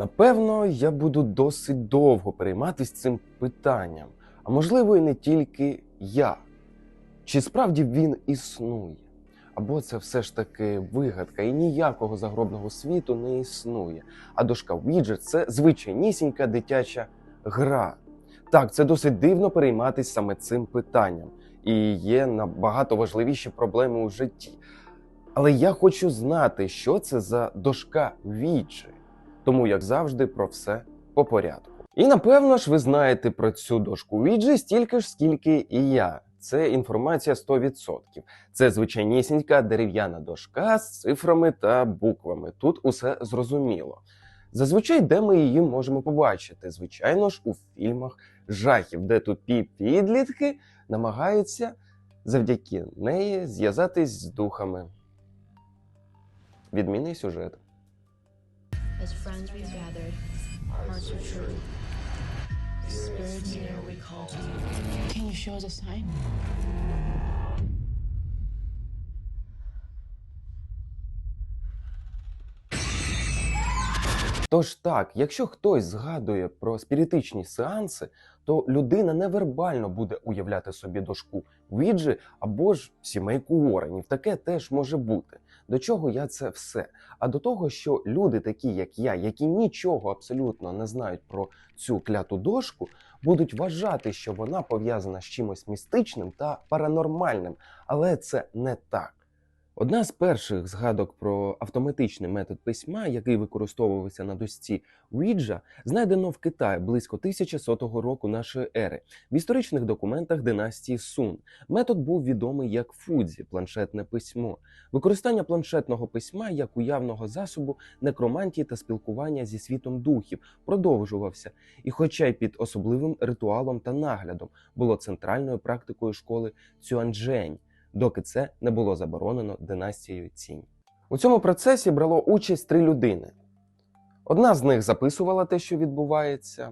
Напевно, я буду досить довго перейматися цим питанням, а можливо, і не тільки я. Чи справді він існує? Або це все ж таки вигадка, і ніякого загробного світу не існує. А дошка Ouija – це звичайнісінька дитяча гра. Так, це досить дивно перейматися саме цим питанням, і є набагато важливіші проблеми у житті. Але я хочу знати, що це за дошка Ouija. Тому, як завжди, про все по порядку. І напевно ж ви знаєте про цю дошку Ouija стільки ж, скільки і я. Це інформація 100%. Це звичайнісінька дерев'яна дошка з цифрами та буквами. Тут усе зрозуміло. Зазвичай, де ми її можемо побачити? Звичайно ж, у фільмах жахів, де тупі підлітки намагаються завдяки неї зв'язатись з духами. Відмінний сюжет. As friends we gathered, hearts are true. Spirits near we call to you. Can you show us a sign? Тож так, якщо хтось згадує про спіритичні сеанси, то людина невербально буде уявляти собі дошку Віджи або ж сімейку Уорренів. Таке теж може бути. До чого я це все? А до того, що люди, такі як я, які нічого абсолютно не знають про цю кляту дошку, будуть вважати, що вона пов'язана з чимось містичним та паранормальним, але це не так. Одна з перших згадок про автоматичний метод письма, який використовувався на дошці Ouija, знайдено в Китаї близько 1100 року нашої ери в історичних документах династії Сун. Метод був відомий як фудзі планшетне письмо. Використання планшетного письма як уявного засобу некромантії та спілкування зі світом духів продовжувався, і, хоча й під особливим ритуалом та наглядом, було центральною практикою школи Цюаньчжень, доки це не було заборонено династією Цінь. У цьому процесі брало участь три людини. Одна з них записувала те, що відбувається,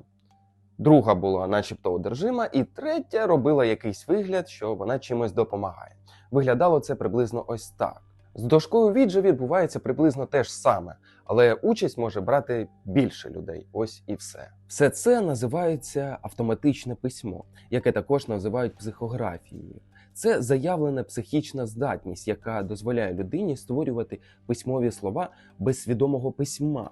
друга була начебто одержима, і третя робила якийсь вигляд, що вона чимось допомагає. Виглядало це приблизно ось так. З дошкою віджа відбувається приблизно те ж саме, але участь може брати більше людей. Ось і все. Все це називається автоматичне письмо, яке також називають психографією. Це заявлена психічна здатність, яка дозволяє людині створювати письмові слова без свідомого письма.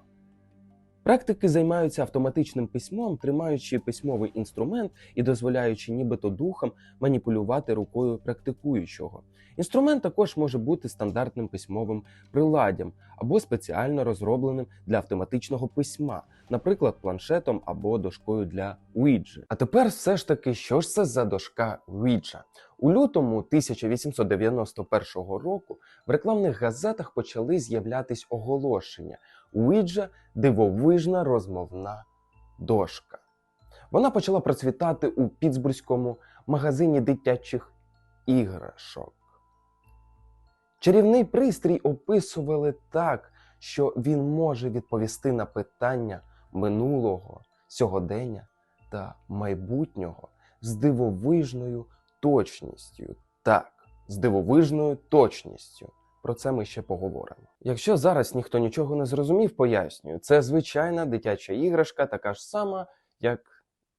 Практики займаються автоматичним письмом, тримаючи письмовий інструмент і дозволяючи нібито духам маніпулювати рукою практикуючого. Інструмент також може бути стандартним письмовим приладдям або спеціально розробленим для автоматичного письма, наприклад, планшетом або дошкою для Ouija. А тепер все ж таки, що ж це за дошка Ouija? У лютому 1891 року в рекламних газетах почали з'являтись оголошення Ouija – дивовижна розмовна дошка. Вона почала процвітати у Пітсбурзькому магазині дитячих іграшок. Чарівний пристрій описували так, що він може відповісти на питання минулого, сьогодення та майбутнього з дивовижною точністю. Так, з дивовижною точністю. Про це ми ще поговоримо. Якщо зараз ніхто нічого не зрозумів, пояснюю, це звичайна дитяча іграшка, така ж сама, як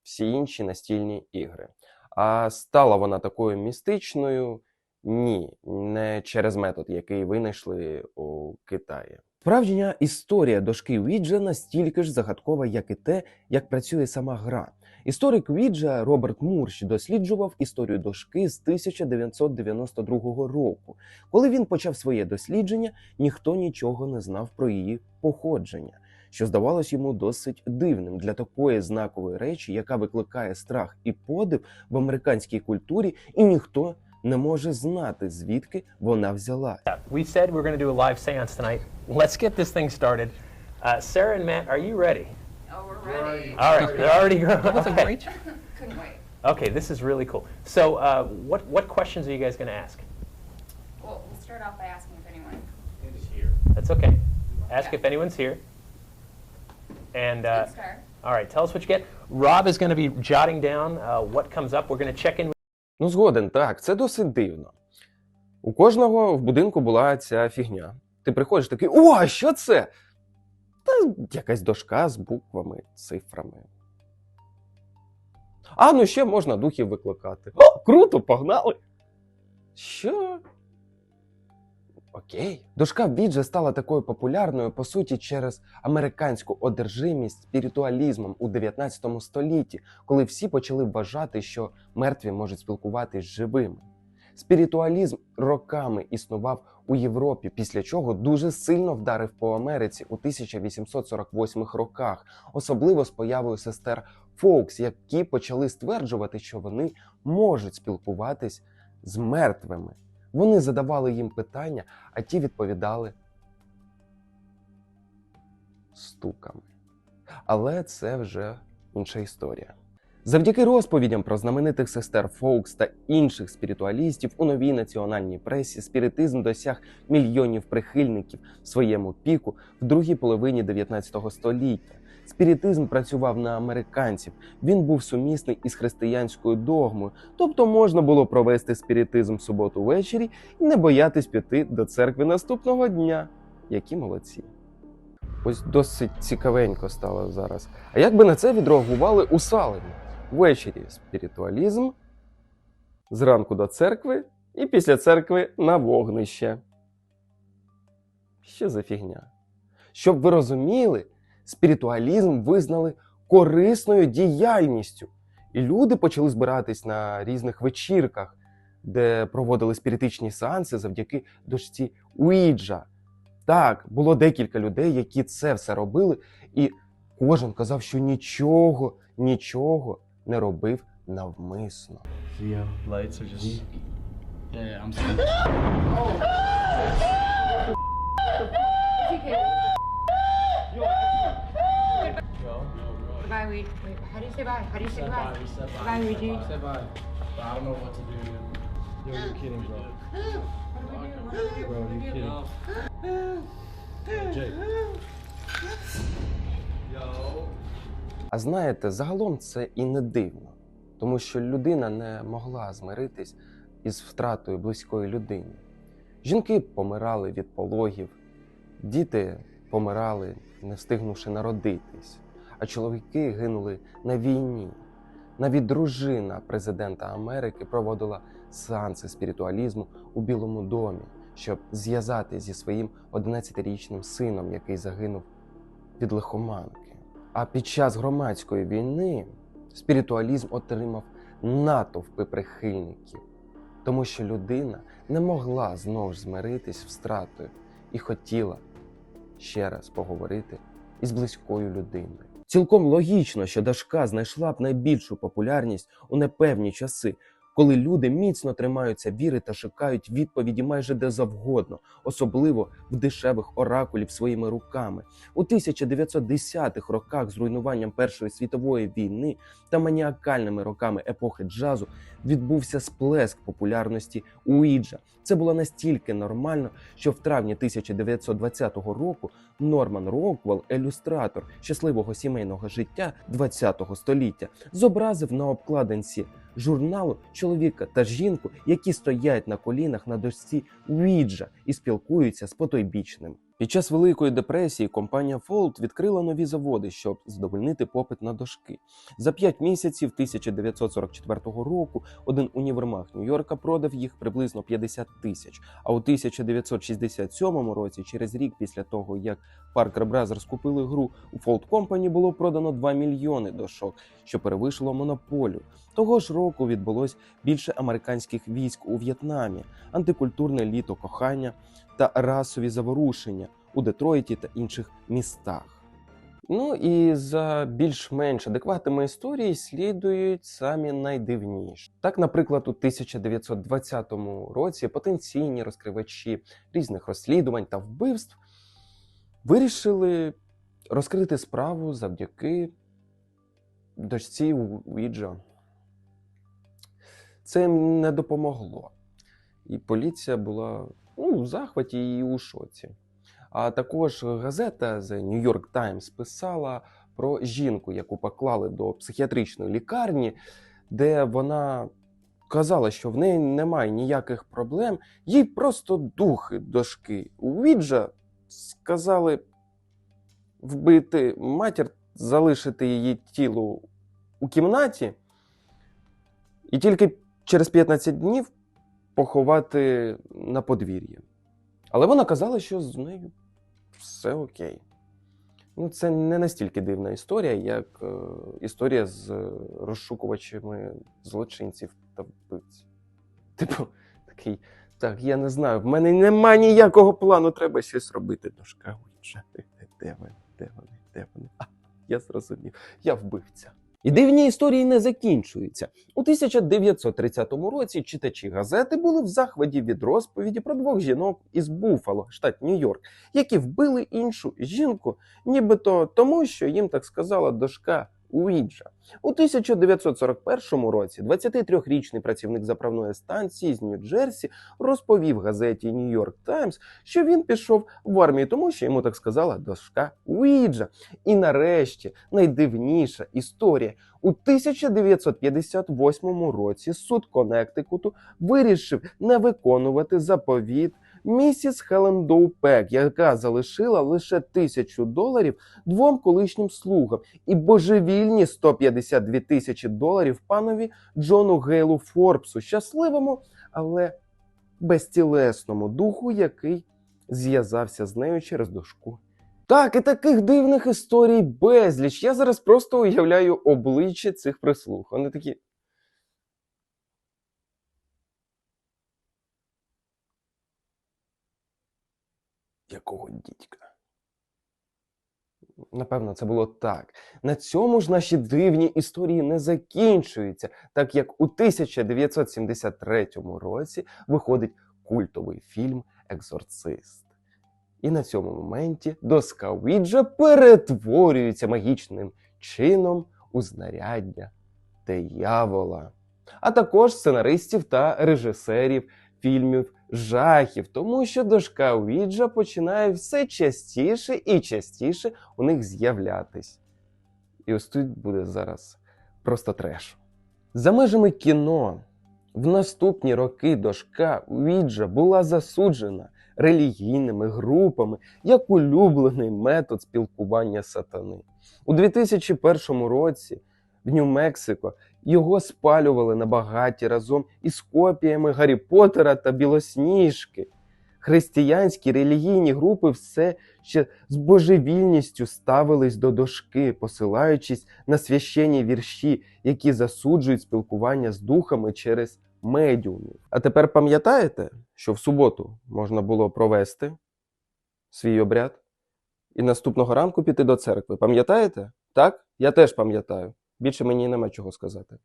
всі інші настільні ігри. А стала вона такою містичною? Ні, не через метод, який винайшли у Китаї. Справжня історія дошки Ouija настільки ж загадкова, як і те, як працює сама гра. Історик Ouija Роберт Мурш досліджував історію дошки з 1992 року. Коли він почав своє дослідження, ніхто нічого не знав про її походження, що здавалось йому досить дивним для такої знакової речі, яка викликає страх і подив в американській культурі, і ніхто не може знати, звідки вона взяла. Yeah, we said we're going to do a live seance tonight. Let's get this thing started. Uh, Sarah and Matt, are you ready? Oh, we're ready. All right, they're already okay. Couldn't wait. Okay, this is really cool. So, uh, what what questions are you guys going to ask? Well, we'll start off by asking if anyone That's okay. Ask Yeah. if anyone's here. And uh, Good start. all right, tell us what you get. Rob is going to be jotting down uh, what comes up. We're going to check in. Ну, згоден, так, це досить дивно. У кожного в будинку була ця фігня. Ти приходиш такий, о, а що це? Та якась дошка з буквами, цифрами. А, ну ще можна духів викликати. О, круто, погнали! Що? Окей. Дошка Віджа стала такою популярною, по суті, через американську одержимість спіритуалізмом у 19 столітті, коли всі почали вважати, що мертві можуть спілкуватись з живими. Спіритуалізм роками існував у Європі, після чого дуже сильно вдарив по Америці у 1848 роках, особливо з появою сестер Фоукс, які почали стверджувати, що вони можуть спілкуватись з мертвими. Вони задавали їм питання, а ті відповідали стуками. Але це вже інша історія. Завдяки розповідям про знаменитих сестер Фоукс та інших спіритуалістів у новій національній пресі спіритизм досяг мільйонів прихильників своєму піку в другій половині 19 століття. Спіритизм працював на американців. Він був сумісний із християнською догмою, тобто можна було провести спіритизм в суботу ввечері і не боятись піти до церкви наступного дня. Які молодці. Ось досить цікавенько стало зараз. А як би на це відреагували у Салемі? Ввечері спіритуалізм, зранку до церкви і після церкви на вогнище. Що за фігня? Щоб ви розуміли, спіритуалізм визнали корисною діяльністю. І люди почали збиратись на різних вечірках, де проводили спіритичні сеанси завдяки дошці Уіджа. Так, було декілька людей, які це все робили, і кожен казав, що нічого, нічого не робив навмисно. The lights are just. Yeah, yeah, I'm sorry. Goodbye, Weed. Wait, how do you say bye? How do you say goodbye? Goodbye, Ouija. Say bye. But I don't know what to do. Yo, you're kidding, bro. Bro, you're kidding. Jake. А знаєте, загалом це і не дивно, тому що людина не могла змиритись із втратою близької людини. Жінки помирали від пологів, діти помирали, не встигнувши народитись, а чоловіки гинули на війні. Навіть дружина президента Америки проводила сеанси спіритуалізму у Білому домі, щоб зв'язати зі своїм 11-річним сином, який загинув від лихоманки. А під час громадської війни спіритуалізм отримав натовпи прихильників, тому що людина не могла знову ж змиритись втратою і хотіла ще раз поговорити із близькою людиною. Цілком логічно, що Дашка знайшла б найбільшу популярність у непевні часи, коли люди міцно тримаються віри та шукають відповіді майже де завгодно, особливо в дешевих оракулів своїми руками. У 1910-х роках з руйнуванням Першої світової війни та маніакальними роками епохи джазу відбувся сплеск популярності Уіджа. Це було настільки нормально, що в травні 1920 року Норман Роквелл, ілюстратор щасливого сімейного життя ХХ століття, зобразив на обкладинці журналу чоловіка та жінку, які стоять на колінах на дошці віджа і спілкуються з потойбічним. Під час Великої депресії компанія Fold відкрила нові заводи, щоб задовольнити попит на дошки. За п'ять місяців 1944 року один універмаг Нью-Йорка продав їх приблизно 50 тисяч. А у 1967 році, через рік після того, як Parker Brothers купили гру, у Fold Company було продано 2 мільйони дошок, що перевищило монополію. Того ж року відбулось більше американських військ у В'єтнамі, антикультурне літо кохання та расові заворушення у Детройті та інших містах. Ну і за більш-менш адекватними історії слідують самі найдивніші. Так, наприклад, у 1920 році потенційні розкривачі різних розслідувань та вбивств вирішили розкрити справу завдяки дочці Уіджа. Це не допомогло. І поліція була ну, в захваті і у шоці. А також газета The New York Times писала про жінку, яку поклали до психіатричної лікарні, де вона казала, що в неї немає ніяких проблем, їй просто духи дошки. У Віджа сказали вбити матір, залишити її тіло у кімнаті, і тільки через 15 днів поховати на подвір'ї. Але вона казала, що з нею все окей. Ну, це не настільки дивна історія, як е, історія з е, розшукувачами злочинців та вбивців. Типу, такий, так, я не знаю, в мене нема ніякого плану, треба щось робити. Дошка, де вони, де вони, де вони? А, я зрозумів, я вбивця. І дивні історії не закінчуються. У 1930 році читачі газети були в захваті від розповіді про двох жінок із Буфало, штат Нью-Йорк, які вбили іншу жінку, нібито тому, що їм так сказала дошка Уіджа. У 1941 році 23-річний працівник заправної станції з Нью-Джерсі розповів газеті Нью-Йорк Таймс, що він пішов в армію, тому що йому так сказала дошка Уіджа. І нарешті найдивніша історія. У 1958 році суд Коннектикуту вирішив не виконувати заповіт місіс Хелен Доу Пек, яка залишила лише тисячу доларів двом колишнім слугам і божевільні 152 тисячі доларів панові Джону Гейлу Форбсу, щасливому, але безтілесному духу, який зв'язався з нею через дошку. Так, і таких дивних історій безліч. Я зараз просто уявляю обличчя цих прислуг. Вони такі. Якого дідька? Напевно, це було так. На цьому ж наші дивні історії не закінчуються, так як у 1973 році виходить культовий фільм Екзорцист. І на цьому моменті доска Уіджа перетворюється магічним чином у знаряддя диявола, а також сценаристів та режисерів фільмів жахів, тому що дошка Уіджа починає все частіше і частіше у них з'являтись. І ось тут буде зараз просто треш. За межами кіно в наступні роки дошка Уіджа була засуджена релігійними групами як улюблений метод спілкування сатани. У 2001 році в Нью-Мексико його спалювали на багаті разом із копіями Гаррі Поттера та Білосніжки. Християнські релігійні групи все ще з божевільністю ставились до дошки, посилаючись на священні вірші, які засуджують спілкування з духами через медіумів. А тепер пам'ятаєте, що в суботу можна було провести свій обряд і наступного ранку піти до церкви? Пам'ятаєте? Так? Я теж пам'ятаю. Більше мені нема чого сказати.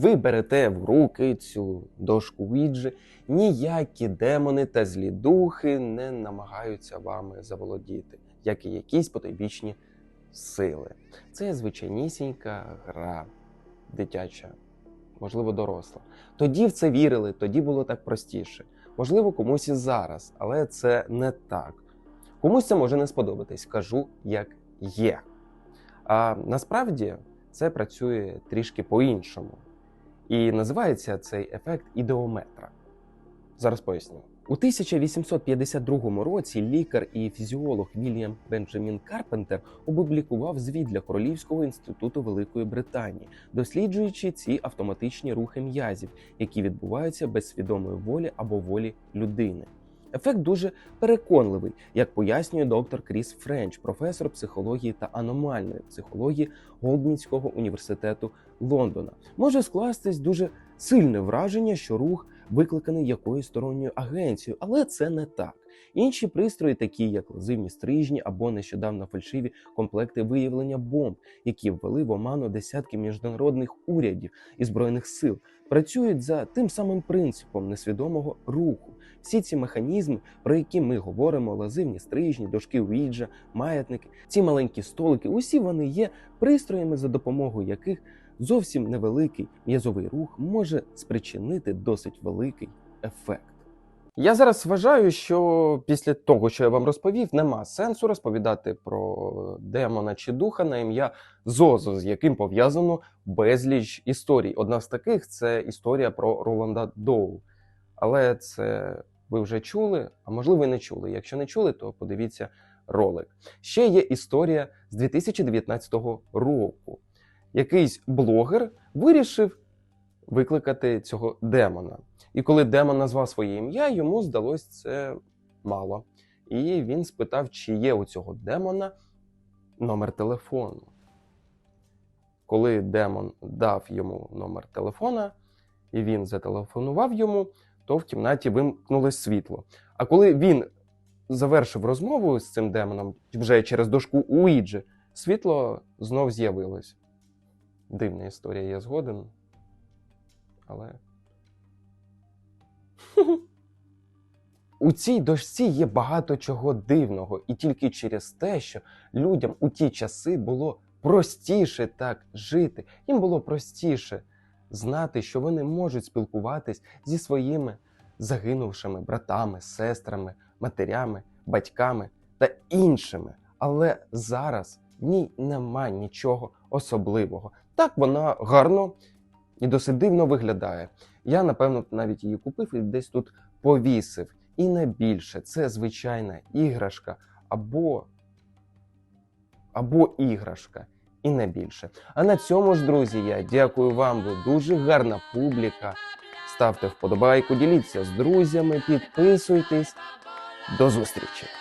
Ви берете в руки цю дошку Уіджі, ніякі демони та злі духи не намагаються вами заволодіти, як і якісь потойбічні сили. Це звичайнісінька гра дитяча, можливо, доросла. Тоді в це вірили, тоді було так простіше. Можливо, комусь і зараз, але це не так. Комусь це може не сподобатись, кажу, як є. А насправді це працює трішки по-іншому. І називається цей ефект ідеометра. Зараз поясню. У 1852 році лікар і фізіолог Вільям Бенджамін Карпентер опублікував звіт для Королівського інституту Великої Британії, досліджуючи ці автоматичні рухи м'язів, які відбуваються без свідомої волі або волі людини. Ефект дуже переконливий, як пояснює доктор Кріс Френч, професор психології та аномальної психології Голдмінського університету Лондона. Може скластись дуже сильне враження, що рух викликаний якоюсь сторонньою агенцією, але це не так. Інші пристрої, такі як лазивні стрижні або нещодавно фальшиві комплекти виявлення бомб, які ввели в оману десятки міжнародних урядів і збройних сил, працюють за тим самим принципом несвідомого руху. Всі ці механізми, про які ми говоримо, лазивні стрижні, дошки Уіджа, маятники, ці маленькі столики, усі вони є пристроями, за допомогою яких зовсім невеликий м'язовий рух може спричинити досить великий ефект. Я зараз вважаю, що після того, що я вам розповів, нема сенсу розповідати про демона чи духа на ім'я Зозо, з яким пов'язано безліч історій. Одна з таких це історія про Роланда Доу. Але це ви вже чули, а можливо і не чули. Якщо не чули, то подивіться ролик. Ще є історія з 2019 року. Якийсь блогер вирішив викликати цього демона. І коли демон назвав своє ім'я, йому здалось це мало. І він спитав, чи є у цього демона номер телефону. Коли демон дав йому номер телефона, і він зателефонував йому, то в кімнаті вимкнулось світло. А коли він завершив розмову з цим демоном вже через дошку Уіджі, світло знов з'явилось. Дивна історія, я згоден. Але. У цій дошці є багато чого дивного, і тільки через те, що людям у ті часи було простіше так жити, їм було простіше знати, що вони можуть спілкуватись зі своїми загинувшими братами, сестрами, матерями, батьками та іншими. Але зараз в ній нема нічого особливого. Так вона гарно і досить дивно виглядає. Я, напевно, навіть її купив і десь тут повісив. І не більше це звичайна іграшка або, або іграшка. І не більше. А на цьому ж, друзі, я дякую вам. Ви дуже гарна публіка. Ставте вподобайку, діліться з друзями, підписуйтесь. До зустрічі!